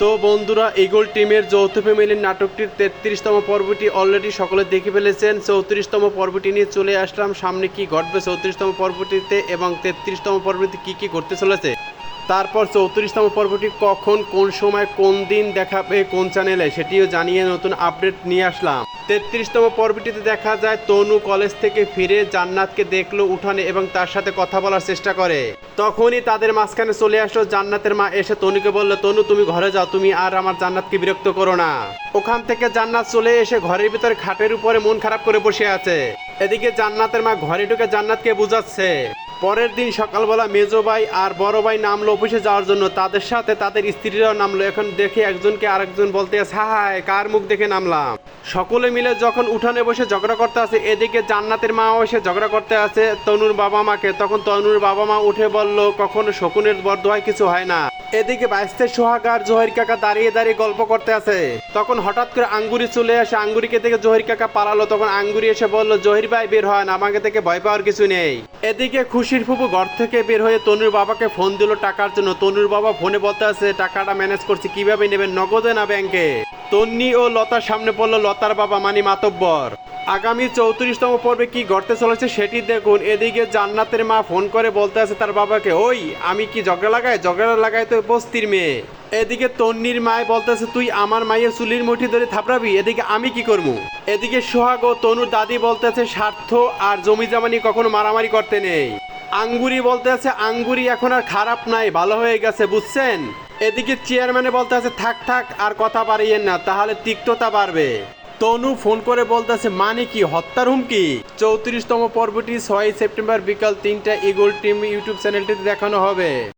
তো বন্ধুরা ইগল টিমের যৌথ ফ্যামিলির নাটকটির তেত্রিশতম পর্বটি অলরেডি সকলে দেখে ফেলেছেন। চৌত্রিশতম পর্বটি নিয়ে চলে আসলাম। সামনে কি ঘটবে চৌত্রিশতম পর্বটিতে এবং তেত্রিশতম পর্বটিতে কি কি ঘটতে চলেছে? তারপর চৌত্রিশতম পর্বটি কখন, কোন সময়, কোন দিন দেখাবে কোন চ্যানেলে সেটিও জানিয়ে নতুন আপডেট নিয়ে আসলাম। তেত্রিশতম পর্বটিতে দেখা যায়, তনু কলেজ থেকে ফিরে জান্নাতকে দেখল উঠানে এবং তার সাথে কথা বলার চেষ্টা করে। তখনই তাদের মাঝখানে চলে আসলো জান্নাতের মা এসে তনুকে বলল, তনু, তুমি ঘরে যাও, তুমি আর আমার জান্নাতকে বিরক্ত করো না। ওখান থেকে জান্নাত চলে এসে ঘরের ভিতরে খাটের উপরে মন খারাপ করে বসে আছে। এদিকে জান্নাতের মা ঘরে ঢুকে জান্নাতকে বুঝাচ্ছে পরের দিন সকালবেলা মেজো ভাই আর বড় ভাই নামলো অফিসে যাওয়ার জন্য। তাদের সাথে তাদের স্ত্রীরাও নামলো। এখন দেখে একজনকে আরেকজন বলতে আছে হায় কার মুখ দেখে নামলাম? সকলে মিলে যখন উঠানে বসে ঝগড়া করতে আছে এদিকে জান্নাতের মাও এসে ঝগড়া করতে আছে তনুর বাবা মাকে। তখন তনুর বাবা মা উঠে বলল, কখনো শকুনের বরদোয়ায় কিছু হয় না। এদিকে বাইস্তে সোহাগ আর জহির কাকা দাঁড়িয়ে দাঁড়িয়ে গল্প করতে আছে তখন হঠাৎ করে আঙ্গুরি চলে আসে, আঙ্গুরিকে থেকে জহির কাকা পালালো। তখন আঙ্গুরি এসে বলল, জহির ভাই, বের হয় না আমাকে থেকে ভয় পাওয়ার কিছু নেই। এদিকে খুশির ফুপু ঘর থেকে বের হয়ে তনুর বাবাকে ফোন দিল টাকার জন্য। তনুর বাবা ফোনে বলতে আছে, টাকাটা ম্যানেজ করছি, কীভাবে নেবেন? নগদে না ব্যাংকে তন্নি ও লতার সামনে পড়ল লতার বাবা মানি মাতব্বর। আগামী চৌত্রিশতম পর্বে কি ঘটতে চলেছে সেটি দেখুন। এদিকে জান্নাতের মা ফোন করে বলতে আছে তার বাবাকে, ওই, আমি কি ঝগড়া লাগাই? ঝগড়া লাগাই তো বস্তির মেয়ে। এদিকে তন্নির মায় বলতেছে, তুই আমার মায়ের চুলির মুঠি ধরে থাপড়াবি? এদিকে আমি কি করব এদিকে সোহাগ ও তনুর দাদি বলতেছে, স্বার্থ আর জমি জামানি কখনো মারামারি করতে নেই। আঙ্গুরি বলতেছে, আঙ্গুরি এখন আর খারাপ নাই, ভালো হয়ে গেছে, বুঝছেন? এদিকে চেয়ারম্যানে বলতে আছে থাক থাক, আর কথা বাড়িয়েন না, তাহলে তিক্ততা বাড়বে। তনু ফোন করে বলতেছে মানে কি, হত্যার হুমকি? চৌত্রিশতম পর্বটি ছয় সেপ্টেম্বর বিকাল তিনটা ইগল টিম ইউটিউব চ্যানেলটিতে দেখানো হবে।